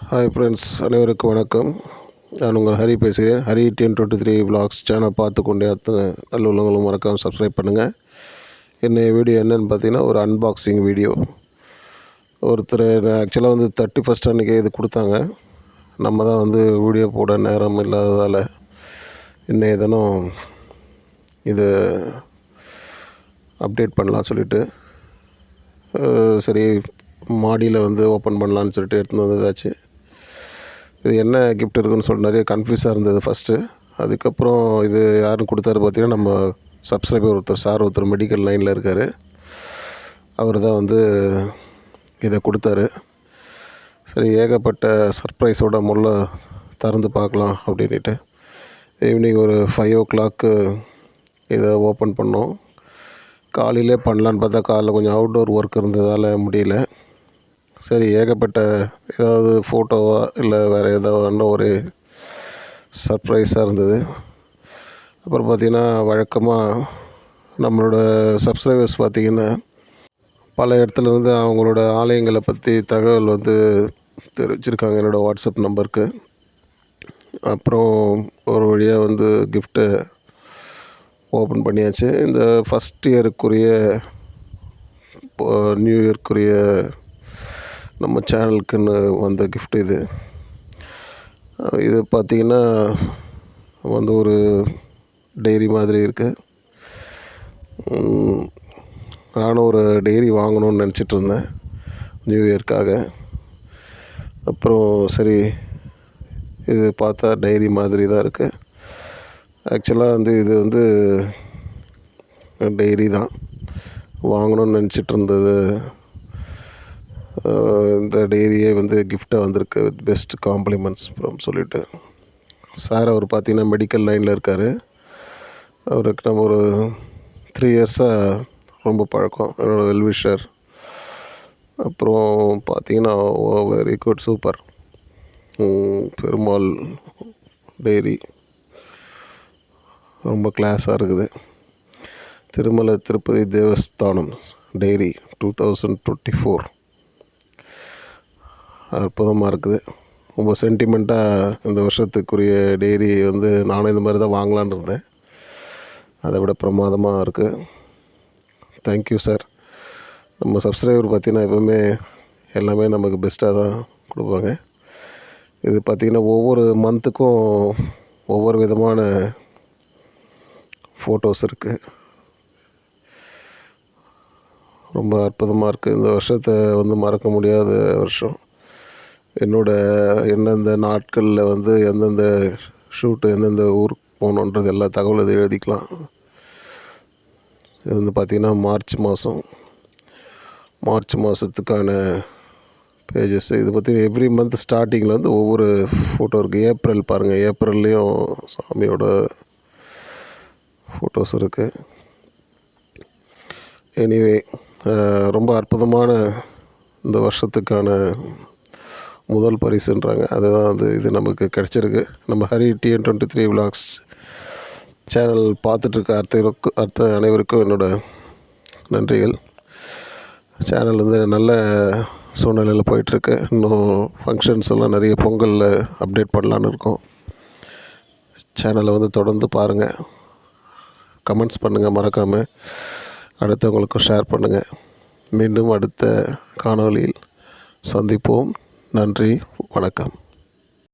Hi friends அனைவருக்கும் வணக்கம். நான் உங்கள் ஹரி பேசுகிறேன். Hari ten twenty three vlogs channel பார்த்து கொண்டே அத்தனை நல்ல உள்ளவங்களும் மறக்காமல் சப்ஸ்கிரைப் பண்ணுங்கள் என்ன வீடியோ என்னன்னு பார்த்தீங்கன்னா ஒரு அன்பாக்சிங் வீடியோ ஒருத்தர் ஆக்சுவலாக வந்து தேர்ட்டி ஃபஸ்ட் அன்றைக்கி இது கொடுத்தாங்க. நம்ம தான் வந்து வீடியோ போட நேரம் இல்லாததால் இன்னைய தினம் இது அப்டேட் பண்ணலாம் சொல்லிட்டு சரி மாடியில் வந்து ஓப்பன் பண்ணலான்னு சொல்லிட்டு எடுத்துன்னு வந்ததாச்சு. இது என்ன கிஃப்ட் இருக்குன்னு சொல்லிட்டு நிறைய கன்ஃபியூஸாக இருந்தது ஃபஸ்ட்டு அதுக்கப்புறம் இது யாருன்னு கொடுத்தாரு பார்த்தீங்கன்னா நம்ம சப்ஸ்கிரைபர் ஒருத்தர் சார் ஒருத்தர் மெடிக்கல் லைனில் இருக்கார். அவர் தான் வந்து இதை கொடுத்தாரு. சரி ஏகப்பட்ட சர்ப்ரைஸோட முள்ள திறந்து பார்க்கலாம் அப்படின்ட்டு ஈவினிங் ஒரு ஃபைவ் ஓ கிளாக்கு இதை ஓப்பன் பண்ணோம். காலையிலே பண்ணலான்னு பார்த்தா காலைல கொஞ்சம் அவுட்டோர் ஒர்க் இருந்ததால் முடியல. சரி ஏகப்பட்ட ஏதாவது ஃபோட்டோவா இல்லை வேறு ஏதோ இன்னும் ஒரு சர்ப்ரைஸாக இருந்தது. அப்புறம் பார்த்திங்கன்னா வழக்கமாக நம்மளோட சப்ஸ்கிரைபர்ஸ் பார்த்திங்கன்னா பல இடத்துலேருந்து அவங்களோட ஆலயங்களை பற்றி தகவல் வந்து தெரிவிச்சிருக்காங்க என்னோடய வாட்ஸ்அப் நம்பருக்கு அப்புறம் ஒரு வழியாக வந்து கிஃப்ட்டை ஓப்பன் பண்ணியாச்சு. இந்த ஃபஸ்ட் இயருக்குரிய நியூ இயர்க்குரிய நம்ம சேனலுக்குன்னு வந்த கிஃப்ட் இது. இது பார்த்திங்கன்னா வந்து ஒரு டைரி மாதிரி இருக்குது நானும் ஒரு டைரி வாங்கணும்னு நினச்சிட்டு இருந்தேன். நியூ இயர்க்காக அப்புறம் சரி இது பார்த்தா டைரி மாதிரி தான் இருக்குது ஆக்சுவலாக வந்து இது வந்து டைரி தான். வாங்கணும்னு நினச்சிட்டு இருந்தது. இந்த டெய்ரியே வந்து கிஃப்டாக வந்திருக்கு. வித் பெஸ்ட் காம்ப்ளிமெண்ட்ஸ் ஃப்ரம் சொல்லிட்டு. சார் அவர் பார்த்தீங்கன்னா மெடிக்கல் லைனில் இருக்கார். அவருக்கு நம்ம ஒரு த்ரீ இயர்ஸாக ரொம்ப பழக்கம். என்னோடய வெல்விஷர் அப்புறம் பார்த்தீங்கன்னா very good super Perumal dairy ரொம்ப கிளாஸாக இருக்குது. Tirumala Tirupati Devasthanam dairy two thousand twenty four அற்புதமாக இருக்குது. ரொம்ப சென்டிமெண்ட்டாக இந்த வருஷத்துக்குரிய டெய்ரி வந்து நானும் இந்த மாதிரி தான் வாங்கலான்னு இருந்தேன். அதை விட பிரமாதமாக இருக்குது தேங்க்யூ சார் நம்ம சப்ஸ்கிரைபர் பார்த்தீங்கன்னா எப்போவுமே எல்லாமே நமக்கு பெஸ்ட்டாக தான் கொடுப்பாங்க. இது பார்த்திங்கன்னா ஒவ்வொரு மந்த்துக்கும் ஒவ்வொரு விதமான ஃபோட்டோஸ் இருக்குது ரொம்ப அற்புதமாக இருக்குது இந்த வருஷத்தை வந்து மறக்க முடியாத வருஷம். என்னோடய எந்தெந்த நாட்களில் வந்து எந்தெந்த ஷூட்டு எந்தெந்த ஊருக்கு போகணுன்றது எல்லா தகவலும் எழுதிக்கலாம். இது வந்து பார்த்திங்கன்னா மார்ச் மாதம் மார்ச் மாதத்துக்கான பேஜஸ் இது பற்றி எவ்ரி மந்த் ஸ்டார்டிங்கில் வந்து ஒவ்வொரு ஃபோட்டோ இருக்குது ஏப்ரல் பாருங்கள் ஏப்ரல்லையும் சாமியோட ஃபோட்டோஸ் இருக்குது எனிவே ரொம்ப அற்புதமான இந்த வருஷத்துக்கான முதல் பரிசுன்றாங்க. அதுதான் அது இது நமக்கு கிடச்சிருக்கு. நம்ம Hari TN twenty three vlogs channel பார்த்துட்ருக்க அர்த்தருக்கு அர்த்த அனைவருக்கும் என்னோடய நன்றிகள். சேனல் வந்து நல்ல சூழ்நிலையில் போயிட்டுருக்கு இன்னும் ஃபங்க்ஷன்ஸ் எல்லாம் நிறைய பொங்கலில் அப்டேட் பண்ணலான்னு இருக்கோம். சேனலை வந்து தொடர்ந்து பாருங்கள் கமெண்ட்ஸ் பண்ணுங்கள் மறக்காமல் அடுத்தவங்களுக்கும் ஷேர் பண்ணுங்கள் மீண்டும் அடுத்த காணொளியில் சந்திப்போம். நன்றி வணக்கம்.